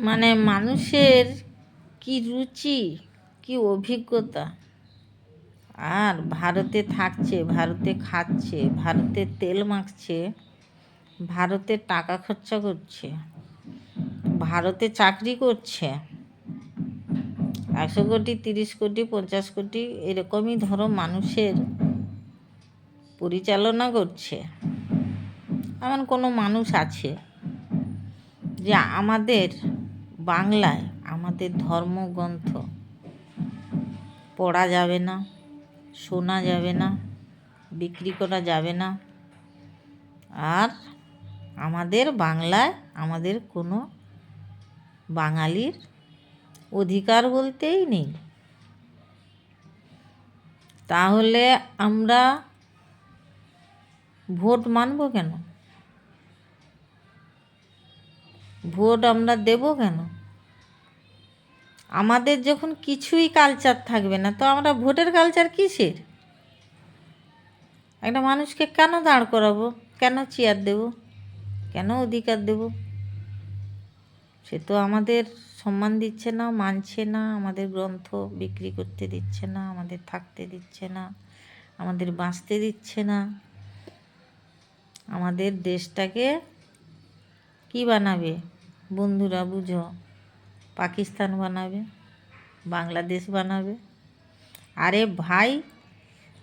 মানে মানুষের কি রুচি, কি অভিজ্ঞতা? আর ভারতে থাকছে, ভারতে খাচ্ছে, ভারতে তেল মাখছে, ভারতে টাকা খরচা করছে, ভারতে চাকরি করছে। একশো কোটি, তিরিশ কোটি, পঞ্চাশ কোটি এরকমই ধরো মানুষের পরিচালনা করছে। এমন কোনো মানুষ আছে যে আমাদের বাংলায় আমাদের ধর্মগ্রন্থ পড়া যাবে না, শোনা যাবে না, বিক্রি করা যাবে না। আর আমাদের বাংলায় আমাদের কোনো বাঙালির অধিকার বলতেই নেই। তাহলে আমরা ভোট মানব কেন? ভোট আমরা দেব কেন? আমাদের যখন কিছুই কালচার থাকবে না, তো আমরা ভোটের কালচার কিসের? একটা মানুষকে কেন দাঁড় করাবো? কেন চেয়ার দেব? কেন অধিকার দেব? সে তো আমাদের সম্মান দিচ্ছে না, মানছে না, আমাদের গ্রন্থ বিক্রি করতে দিচ্ছে না, আমাদের থাকতে দিচ্ছে না, আমাদের বাঁচতে দিচ্ছে না। আমাদের দেশটাকে কি বানাবে? বন্ধুরা, বুঝো। পাকিস্তান বানাবে, বাংলাদেশ বানাবে। আরে ভাই,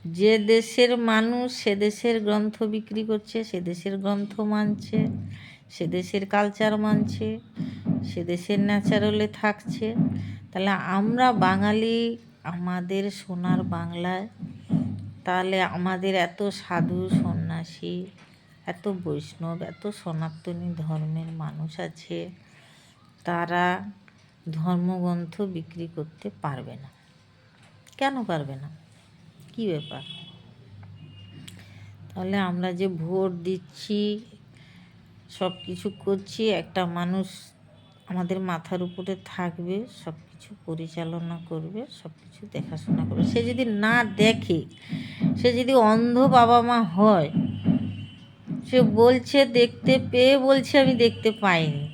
যে দেশের মানুষ সে দেশের গ্রন্থ বিক্রি করছে, সে দেশের গ্রন্থ মানছে, সে দেশের কালচার মানছে, সে দেশের ন্যাচারালে থাকছে। তাহলে আমরা বাঙালি, আমাদের সোনার বাংলায়, তাহলে আমাদের এত সাধু সন্ন্যাসী, এত বৈষ্ণব, এত সনাতনী ধর্মের মানুষ আছে, তারা ধর্মগ্রন্থ বিক্রি করতে পারবে না। কেন পারবে না? কি ব্যাপার? তাহলে আমরা যে ভোট দিচ্ছি সব কিছু করছি, একটা মানুষ আমাদের মাথার উপরে থাকবে সব কিছু পরিচালনা করবে সব কিছু দেখাশোনা করবে। সে যদি না দেখে, সে যদি অন্ধ বাবা মা হয়, সে বলছে দেখতে পেয়ে বলছে আমি দেখতে পাইনি,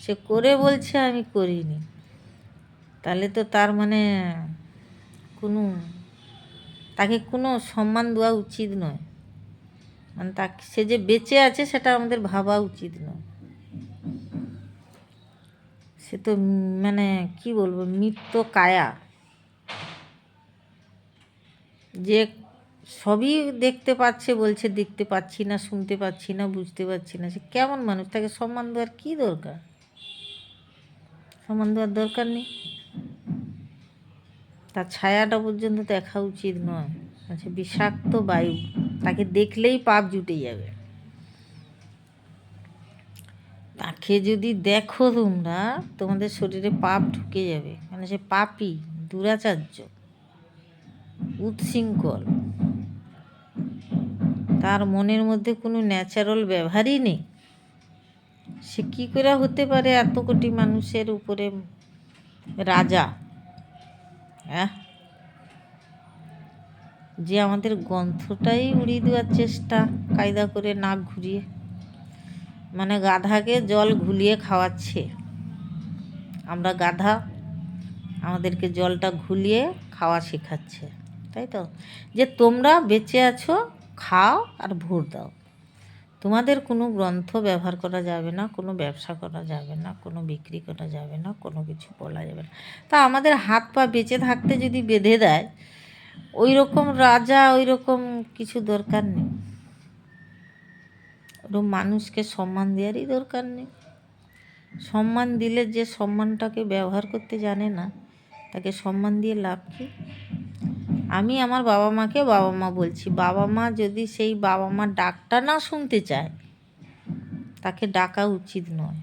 সে করে বলছে আমি করিনি। তাহলে তো তার মানে কোনো, তাকে কোনো সম্মান দেওয়া উচিত নয়। মানে তাকে, সে যে বেঁচে আছে সেটা আমাদের ভাবা উচিত নয়। সে তো মানে কি বলব, মৃত্য কায়া। যে সবই দেখতে পাচ্ছে, বলছে দেখতে পাচ্ছি না, শুনতে পাচ্ছি না, বুঝতে পারছি না, সে কেমন মানুষ? তাকে সম্মান দেওয়ার কী দরকার? সম্মান দেওয়ার দরকার নেই। তার ছায়াটা পর্যন্ত দেখা উচিত নয়। আচ্ছা বিষাক্ত বায়ু, তাকে দেখলেই পাপ জুটে যাবে। তাকে যদি দেখো তোমরা, তোমাদের শরীরে পাপ ঢুকে যাবে। মানে সে পাপি, দুরাচার্য, উৎশৃঙ্খল। তার মনের মধ্যে কোনো ন্যাচারাল ব্যবহারই নেই। সে কী করে হতে পারে এত কোটি মানুষের উপরে? রাজা যে আমাদের গ্রন্থটাই উড়িয়ে দেওয়ার চেষ্টা, কায়দা করে নাক ঘুরিয়ে। মানে গাধাকে জল ঘুলিয়ে খাওয়াচ্ছে। আমরা গাধা, আমাদেরকে জলটা ঘুলিয়ে খাওয়া শেখাচ্ছে। তাই তো? যে তোমরা বেঁচে আছো, খাও আর ভোট দাও। তোমাদের কোনো গ্রন্থ ব্যবহার করা যাবে না, কোনো ব্যবসা করা যাবে না, কোনো বিক্রি করা যাবে না, কোনো কিছু বলা যাবে না। তা আমাদের হাত পা বেঁচে থাকতে যদি বেঁধে দেয় ওই রকম রাজা ওই রকম কিছু দরকার নেই। ওরকম মানুষকে সম্মান দেওয়ারই দরকার নেই। সম্মান দিলে যে সম্মানটাকে ব্যবহার করতে জানে না, তাকে সম্মান দিয়ে লাভ কী? আমি আমার বাবা মাকে বাবা মা বলছি, বাবা মা যদি সেই বাবা মা ডাকটা না শুনতে চায়, তাকে ডাকা উচিত নয়।